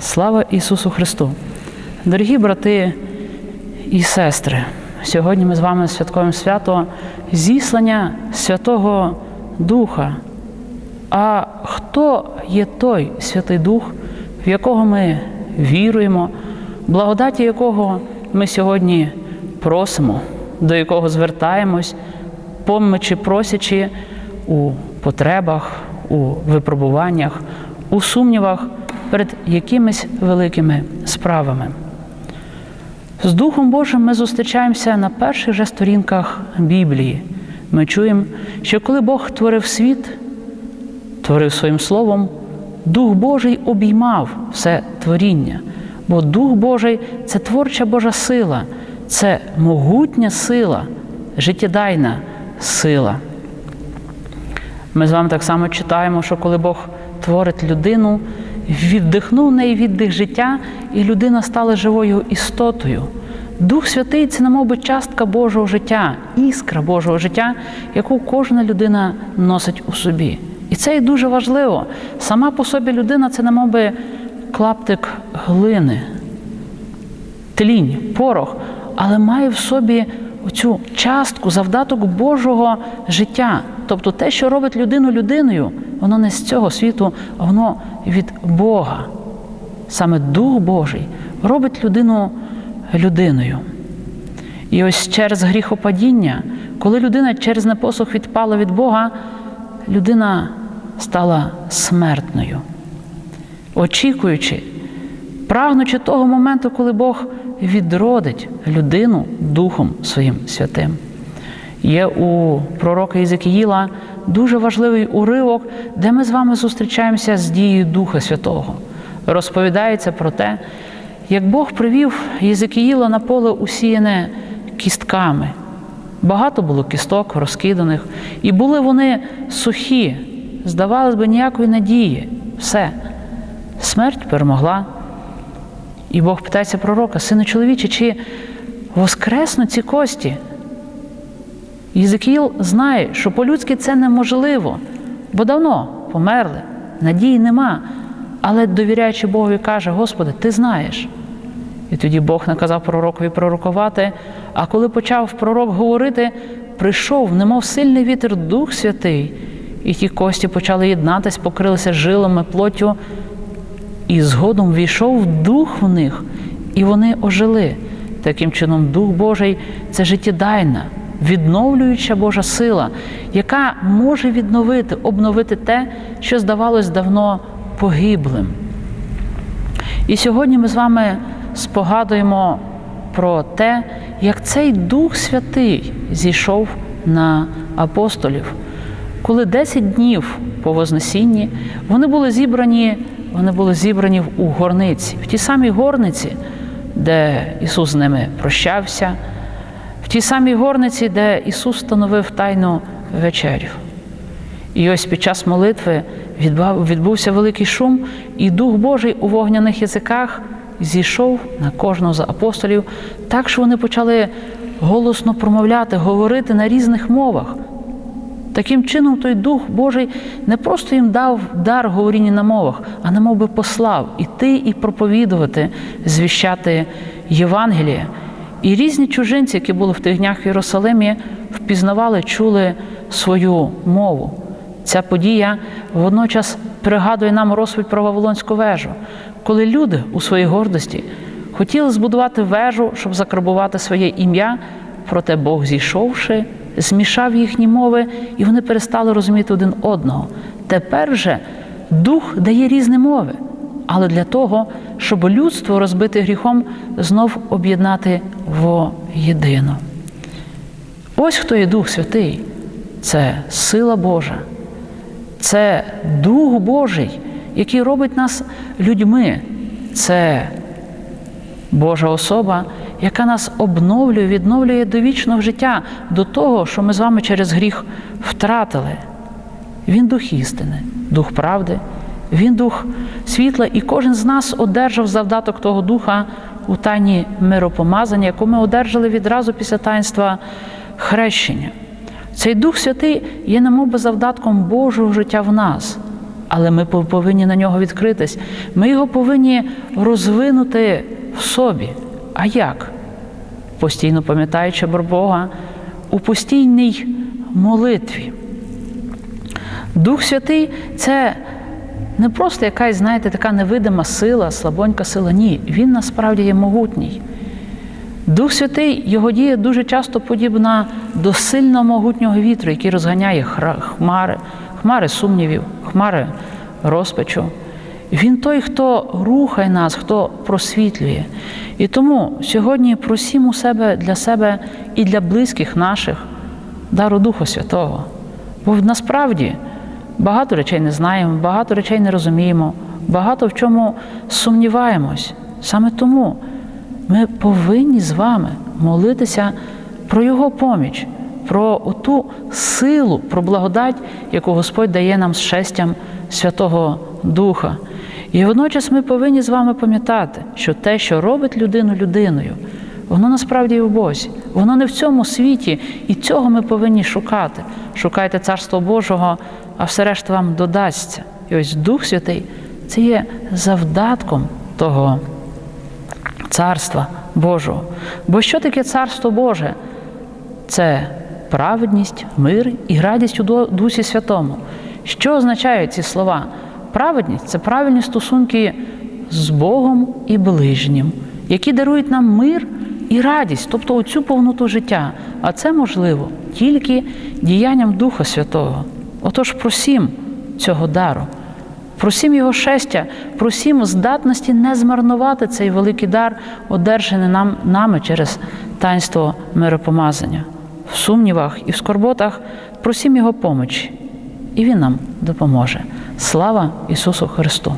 Слава Ісусу Христу! Дорогі брати і сестри! Сьогодні ми з вами святкуємо свято зіслання Святого Духа. А хто є той Святий Дух, в якого ми віруємо, благодаті якого ми сьогодні просимо, до якого звертаємось, помочі просячи у потребах, у випробуваннях, у сумнівах перед якимись великими справами. З Духом Божим ми зустрічаємося на перших же сторінках Біблії. Ми чуємо, що коли Бог творив світ, творив своїм словом, Дух Божий обіймав все творіння, бо Дух Божий це творча Божа сила, це могутня сила, життєдайна сила. Ми з вами так само читаємо, що коли Бог творить людину, віддихнув неї віддих життя, і людина стала живою істотою. Дух Святий це немов би частка Божого життя, іскра Божого життя, яку кожна людина носить у собі. І це і дуже важливо. Сама по собі людина це немов би клаптик глини, тлінь, порох, але має в собі оцю частку, завдаток Божого життя. Тобто те, що робить людину людиною, воно не з цього світу, а воно від Бога. Саме Дух Божий робить людину людиною. І ось через гріхопадіння, коли людина через непослух відпала від Бога, людина стала смертною, очікуючи, прагнучи того моменту, коли Бог відродить людину Духом Своїм святим. Є у пророка Єзекіїла дуже важливий уривок, де ми з вами зустрічаємося з дією Духа Святого. Розповідається про те, як Бог привів Єзекіїла на поле усіяне кістками. Багато було кісток розкиданих, і були вони сухі, здавалось би, ніякої надії. Все. Смерть перемогла. І Бог питається пророка, сину чоловіче, чи воскреснуть ці кості? Єзекіїл знає, що по-людськи це неможливо, бо давно померли, надії нема. Але довіряючи Богові, каже: Господи, ти знаєш. І тоді Бог наказав пророкові пророкувати. А коли почав пророк говорити, прийшов, немов сильний вітер Дух Святий, і ті кості почали єднатись, покрилися жилами, плоттю, і згодом війшов дух в них, і вони ожили. Таким чином, Дух Божий це життєдайна, відновлююча Божа сила, яка може відновити, обновити те, що здавалось давно погиблим. І сьогодні ми з вами спогадуємо про те, як цей Дух Святий зійшов на апостолів. Коли 10 днів по Вознесінні вони були зібрані, вони були зібрані у горниці, в тій самій горниці, де Ісус з ними прощався, в тій самій горниці, де Ісус встановив тайну вечерю. І ось під час молитви відбувся великий шум, і Дух Божий у вогняних язиках зійшов на кожного з апостолів, так що вони почали голосно промовляти, говорити на різних мовах. Таким чином, той Дух Божий не просто їм дав дар говоріння на мовах, а немов би послав іти і проповідувати, звіщати Євангеліє. І різні чужинці, які були в тих днях в Єрусалимі, впізнавали, чули свою мову. Ця подія водночас пригадує нам розповідь про Вавилонську вежу, коли люди у своїй гордості хотіли збудувати вежу, щоб закарбувати своє ім'я, проте Бог, зійшовши, змішав їхні мови, і вони перестали розуміти один одного. Тепер же дух дає різні мови, але для того, щоб людство, розбите гріхом, знов об'єднати воєдино. Ось хто є Дух Святий, це сила Божа. Це Дух Божий, який робить нас людьми. Це Божа особа, яка нас обновлює, відновлює до вічного життя, до того, що ми з вами через гріх втратили. Він дух істини, дух правди, він дух світла, і кожен з нас одержав завдаток того духа у тайні миропомазання, яку ми одержали відразу після таїнства хрещення. Цей Дух Святий є немов би завдатком Божого життя в нас. але ми повинні на нього відкритись. Ми його повинні розвинути в собі. А як? Постійно пам'ятаючи про Бога у постійній молитві. Дух Святий це не просто якась, знаєте, така невидима сила, слабонька сила. Ні, він насправді є могутній. Дух Святий, його дія дуже часто подібна до сильно могутнього вітру, який розганяє хмари, хмари сумнівів, хмари розпачу. Він той, хто рухає нас, хто просвітлює. І тому сьогодні просімо себе для себе і для близьких наших дару Духа Святого. Бо насправді багато речей не знаємо, багато речей не розуміємо, багато в чому сумніваємось. Саме тому ми повинні з вами молитися про Його поміч, про ту силу, про благодать, яку Господь дає нам з шестям Святого Духа. І водночас ми повинні з вами пам'ятати, що те, що робить людину людиною, воно насправді і в Бозі, воно не в цьому світі, і цього ми повинні шукати. Шукайте Царство Божого, а все решта вам додасться. І ось Дух Святий це є завдатком того Царства Божого. Бо що таке Царство Боже? Це праведність, мир і радість у Дусі Святому. Що означають ці слова? Праведність це правильні стосунки з Богом і ближнім, які дарують нам мир і радість, тобто оцю повноту життя. А це можливо тільки діянням Духа Святого. Отож, просім цього дару. Просім його щастя, просім здатності не змарнувати цей великий дар, одержаний нам, нами через таїнство миропомазання. В сумнівах і в скорботах просім його помочі, і Він нам допоможе. Слава Ісусу Христу!